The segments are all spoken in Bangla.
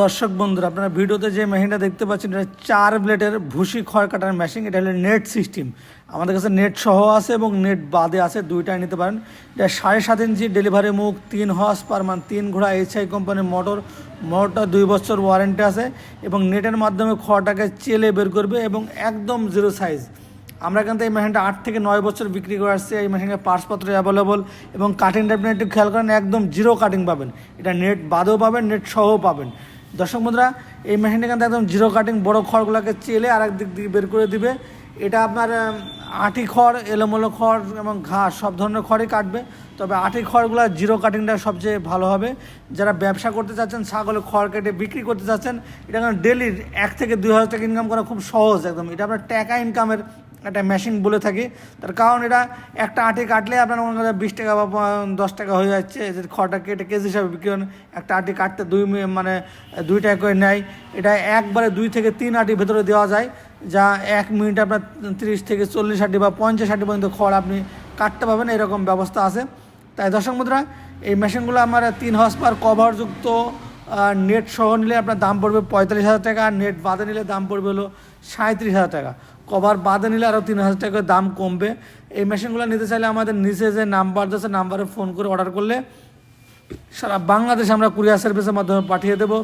দর্শক বন্ধুরা, আপনারা ভিডিওতে যে মেশিনটা দেখতে পাচ্ছেন, এটা চার ব্লেডের ভুসি খড় কাটার মেশিন, এটা হলো নেট সিস্টেম। আমাদের কাছে নেট সহ আছে এবং নেট বাদে আছে, দুইটাই নিতে পারেন। এটা সাড়ে সাত ইঞ্চি ডেলিভারি মুখ, তিন হর্স পার মান তিন ঘোড়া এইচআই কোম্পানির মোটর, মোটরটা দুই বছর ওয়ারেন্টি আছে এবং নেটের মাধ্যমে খড়টাকে চেলে বের করবে এবং একদম জিরো সাইজ আমরা থেকে এই মেশিনটা আট থেকে নয় বছর বিক্রি করে আসছি, এই মেশিনের পার্টসপত্র অ্যাভেলেবল এবং কাটিংটা আপনি একটু খেয়াল করেন, একদম জিরো কাটিং পাবেন। এটা নেট বাদেও পাবেন, নেট সহও পাবেন। দর্শক বন্ধুরা, এই মেশিনটা কিন্তু একদম জিরো কাটিং বড় খড়গুলোকে চেলে আর দিক দিয়ে বের করে দিবে। এটা আপনার আটি খড়, এলোমেলো খড় এবং ঘাস সব ধরনের খড়ই কাটবে। তবে আটি খড়গুলো জিরো কাটিংটা সবচেয়ে ভালো হবে। যারা ব্যবসা করতে চাচ্ছেন ছাগলে খড় কেটে বিক্রি করতে চাচ্ছেন, এটা ডেলি এক থেকে দুই হাজার টাকা ইনকাম করা খুব সহজ একদম। এটা আপনার টাকা ইনকামের একটা মেশিন বলে থাকি। তার কারণ এটা একটা আটি কাটলে আপনার মনে করেন বিশ টাকা বা দশ টাকা হয়ে যাচ্ছে। খড়টা কেটে কেজি হিসাবে বিক্রি করেন। একটা আটি কাটতে দুই মানে দুই টাকা করে নেয়। এটা একবারে দুই থেকে তিন আটি ভেতরে দেওয়া যায়, যা এক মিনিট আপনার তিরিশ থেকে চল্লিশ আটি বা পঞ্চাশ আটি পর্যন্ত খড় আপনি কাটতে পাবেন এরকম ব্যবস্থা আছে। তাই দর্শক মুদ্রা এই মেশিনগুলো আমার তিন হর্স পার কভারযুক্ত নেট সহ নিলে আপনার দাম পড়বে পঁয়তাল্লিশ হাজার টাকা। আর নেট বাদে নিলে দাম পড়বে হলো সাঁত্রিশ হাজার টাকা। কভার বাদে নিলে আরও তিন হাজার টাকা দাম কমবে। এই মেশিনগুলো নিতে চাইলে আমাদের নিচে যে নাম্বার আছে নাম্বারে ফোন করে অর্ডার করলে সারা বাংলাদেশ আমরা কুরিয়ার সার্ভিসের মাধ্যমে পাঠিয়ে দেবো।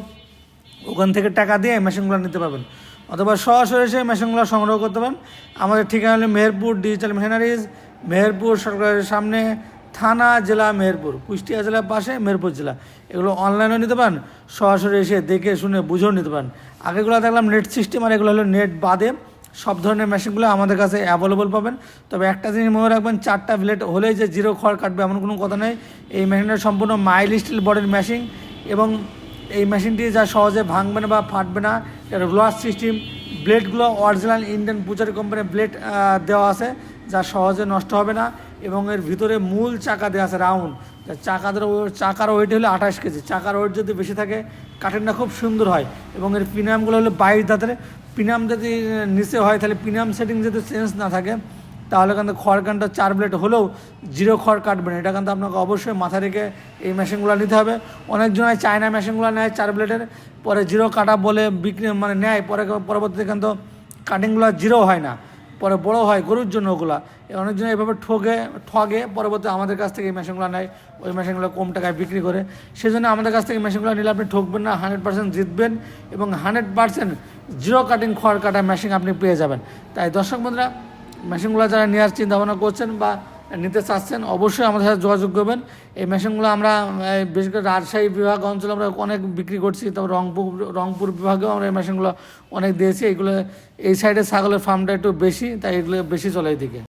ওখান থেকে টাকা দিয়ে এই মেশিনগুলো নিতে পারবেন। অথবা সরাসরি এসে মেশিনগুলো সংগ্রহ করতে পারেন। আমাদের ঠিকানা হলো মেহেরপুর ডিজিটাল মেশিনারিজ মেহেরপুর সরকারের সামনে, থানা জেলা মেহেরপুর, কুষ্টিয়া জেলার পাশে মেহেরপুর জেলা। এগুলো অনলাইনেও নিতে পারেন, সরাসরি এসে দেখে শুনে বুঝেও নিতে পারেন। আগেগুলো দেখলাম নেট সিস্টেম আর এগুলো হলো নেট বাদে। সব ধরনের মেশিনগুলো আমাদের কাছে অ্যাভেলেবল পাবেন। তবে একটা জিনিস মনে রাখবেন, চারটা ব্লেড হলেই যে জিরো খড় কাটবে এমন কোনো কথা নেই। এই মেশিনটা সম্পূর্ণ মাইল স্টিল বডির মেশিন এবং এই মেশিনটি যা সহজে ভাঙবে না বা ফাটবে না এটা রোলার সিস্টেম ব্লেডগুলো অরিজিনাল ইন্ডিয়ান বুচারি কোম্পানির ব্লেড দেওয়া আছে, যা সহজে নষ্ট হবে না এবং এর ভিতরে মূল চাকা দেওয়া আছে রাউন্ড চাকাদের চাকার ওয়েট হলে আঠাশ কেজি। চাকার ওয়েট যদি বেশি থাকে, কাঠেরটা খুব সুন্দর হয় এবং এর পিনামগুলো হলো বাইশ দাঁতের। পিনাম যদি নিচে হয়, তাহলে পিনাম সেটিং যদি চেঞ্জ না থাকে, তাহলে কিন্তু খড় কানটা চার ব্লেড হলেও জিরো খড় কাটবেন এটা কিন্তু আপনাকে অবশ্যই মাথায় রেখে এই মেশিনগুলো নিতে হবে। অনেকজন চায়না মেশিনগুলো নেয় চার ব্লেডের পরে জিরো কাটা বলে বিক্রি মানে নেয়, পরে পরবর্তীতে কিন্তু কাটিংগুলো জিরো হয় না। পরে বড় হয়, গরুর জন্য ওগুলা। অনেকজন এভাবে ঠগে ঠগে, পরবর্তী আমাদের কাছ থেকে এই মেশিনগুলো নেয়, ওই মেশিনগুলো কম টাকায় বিক্রি করে। সেই জন্য আমাদের কাছ থেকে মেশিনগুলো নিলে আপনি ঠকবেন না হান্ড্রেড পার্সেন্ট জিতবেন এবং হান্ড্রেড পার্সেন্ট জিরো কাটিং খড় কাটা মেশিন আপনি পেয়ে যাবেন। তাই দর্শক বন্ধুরা, মেশিনগুলো যারা নেওয়ার চিন্তা ভাবনা করছেন বা নিতে চাচ্ছেন, অবশ্যই আমাদের সাথে যোগাযোগ করবেন। এই মেশিনগুলো আমরা বিশেষ করে রাজশাহী বিভাগ অঞ্চলে আমরা অনেক বিক্রি করছি, তারপর রংপুর রংপুর বিভাগেও আমরা এই মেশিনগুলো অনেক দিয়েছি। এগুলো, এই সাইডে ছাগলের ফার্মটা একটু বেশি, তাই এগুলো বেশি চলে এদিকে।